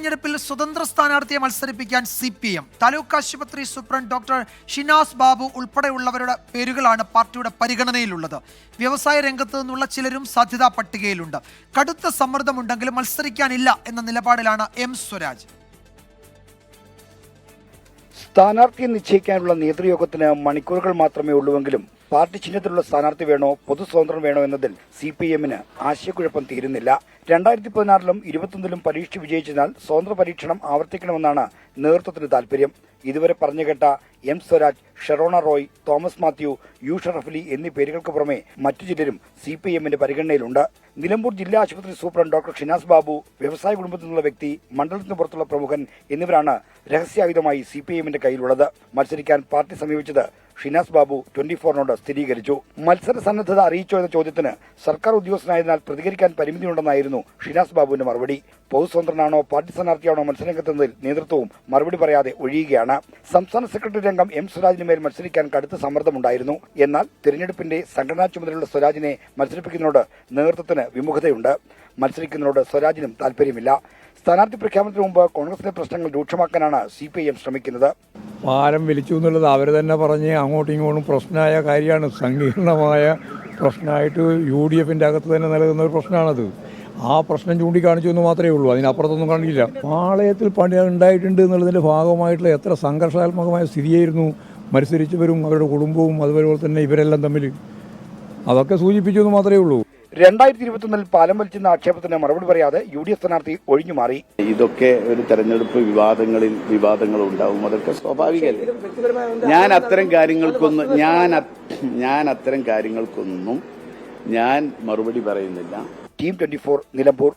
തെരഞ്ഞെടുപ്പിൽ സ്വതന്ത്ര സ്ഥാനാർത്ഥിയെ മത്സരിപ്പിക്കാൻ സി പി എം താലൂക്ക് ആശുപത്രി സൂപ്രണ്ട് ഡോക്ടർ ഷിനാസ് ബാബു ഉൾപ്പെടെയുള്ളവരുടെ പേരുകളാണ് പാർട്ടിയുടെ പരിഗണനയിലുള്ളത്. വ്യവസായ രംഗത്ത് നിന്നുള്ള ചിലരും സാധ്യതാ പട്ടികയിലുണ്ട്. കടുത്ത സമ്മർദ്ദമുണ്ടെങ്കിലും മത്സരിക്കാനില്ല എന്ന നിലപാടിലാണ് എം സ്വരാജ്. സ്ഥാനാർത്ഥിയെ നിശ്ചയിക്കാനുള്ള നേതൃയോഗത്തിന് മണിക്കൂറുകൾ മാത്രമേ ഉള്ളുവെങ്കിലും പാർട്ടി ചിഹ്നത്തിലുള്ള സ്ഥാനാർത്ഥി വേണോ പൊതു സ്വതന്ത്രം വേണോ എന്നതിൽ സി പി എമ്മിന് ആശയക്കുഴപ്പം തീരുന്നില്ല. രണ്ടായിരത്തി പതിനാറിലും ഇരുപത്തൊന്നിലും പരീക്ഷ വിജയിച്ചതിനാൽ സ്വതന്ത്ര പരീക്ഷണം ആവർത്തിക്കണമെന്നാണ് നേതൃത്വത്തിന് താൽപര്യം. ഇതുവരെ പറഞ്ഞു കേട്ട എം സ്വരാജ് ഷെറോണ റോയ് തോമസ് മാത്യു യു ഷറഫലി എന്നീ പേരുകൾക്ക് പുറമെ മറ്റു ചിലരും സി പി എമ്മിന്റെ പരിഗണനയിലുണ്ട്. നിലമ്പൂർ ജില്ലാ ആശുപത്രി സൂപ്രണ്ട് ഡോക്ടർ ഷിനാസ് ബാബു വ്യവസായ കുടുംബത്തിൽ നിന്നുള്ള വ്യക്തി മണ്ഡലത്തിന് പുറത്തുള്ള പ്രമുഖൻ എന്നിവരാണ് രഹസ്യായുധമായി സി പി എമ്മിന്റെ കയ്യിലുള്ളത്. മത്സരിക്കാൻ പാർട്ടി സമീപിച്ചത് ഷിനാസ് ബാബു ട്വന്റി ഫോറിനോട് സ്ഥിരീകരിച്ചു. മത്സര സന്നദ്ധത അറിയിച്ചോ എന്ന ചോദ്യത്തിന് സർക്കാർ ഉദ്യോഗസ്ഥനായതിനാൽ പ്രതികരിക്കാൻ പരിമിതിയുണ്ടെന്നായിരുന്നു ഷിനാസ് ബാബുവിന്റെ മറുപടി. പൊതുസ്വതന്ത്രനാണോ പാർട്ടി സ്ഥാനാർത്ഥിയാണോ മത്സരരംഗത്തെന്നതിൽ നേതൃത്വവും മറുപടി പറയാതെ ഒഴിയുകയാണ്. സംസ്ഥാന സെക്രട്ടറി രംഗം എം സ്വരാജിന് മേൽ മത്സരിക്കാൻ കടുത്ത സമ്മർദ്ദമുണ്ടായിരുന്നു. എന്നാൽ തിരഞ്ഞെടുപ്പിന്റെ സംഘടനാ ചുമതലയുള്ള സ്വരാജിനെ മത്സരിപ്പിക്കുന്നതിനോട് നേതൃത്വത്തിന് വിമുഖതയുണ്ട്. മത്സരിക്കുന്നതിനോട് സ്വരാജിനും താൽപര്യമില്ല സ്ഥാനാർത്ഥി പ്രഖ്യാപനത്തിന് മുമ്പ് കോൺഗ്രസിലെ പ്രശ്നങ്ങൾ രൂക്ഷമാക്കാനാണ് സി ശ്രമിക്കുന്നത്. പാലം വലിച്ചു എന്നുള്ളത് അവർ തന്നെ പറഞ്ഞ് അങ്ങോട്ടും ഇങ്ങോട്ടും പ്രശ്നമായ കാര്യമാണ്. സങ്കീർണമായ പ്രശ്നമായിട്ട് യു ഡി എഫിന്റെ അകത്ത് തന്നെ നിലനിന്ന ഒരു പ്രശ്നമാണത്. ആ പ്രശ്നം ചൂണ്ടിക്കാണിച്ചു എന്ന് മാത്രമേ ഉള്ളൂ. അതിനപ്പുറത്തൊന്നും കാണിക്കില്ല പാളയത്തിൽ പണി ഉണ്ടായിട്ടുണ്ട് എന്നുള്ളതിന്റെ ഭാഗമായിട്ടുള്ള എത്ര സംഘർഷാത്മകമായ സ്ഥിതിയായിരുന്നു. മത്സരിച്ചവരും അവരുടെ കുടുംബവും അതുപോലെ തന്നെ ഇവരെല്ലാം തമ്മിൽ. അതൊക്കെ സൂചിപ്പിച്ചു എന്ന് മാത്രമേ ഉള്ളൂ. രണ്ടായിരത്തി ഇരുപത്തൊന്നിൽ പാലം വലിച്ചെന്ന ആക്ഷേപത്തിന് മറുപടി പറയാതെ യു ഡി എഫ് സ്ഥാനാർത്ഥി ഒഴിഞ്ഞു മാറി. ഇതൊക്കെ ഒരു തെരഞ്ഞെടുപ്പ് വിവാദങ്ങളിൽ വിവാദങ്ങൾ ഉണ്ടാവും. അതൊക്കെ സ്വാഭാവികമല്ലേ? ഞാൻ അത്തരം കാര്യങ്ങൾക്കൊന്നും ഞാൻ ഞാൻ അത്തരം കാര്യങ്ങൾക്കൊന്നും ഞാൻ മറുപടി പറയുന്നില്ല. Team twenty four Nilambur.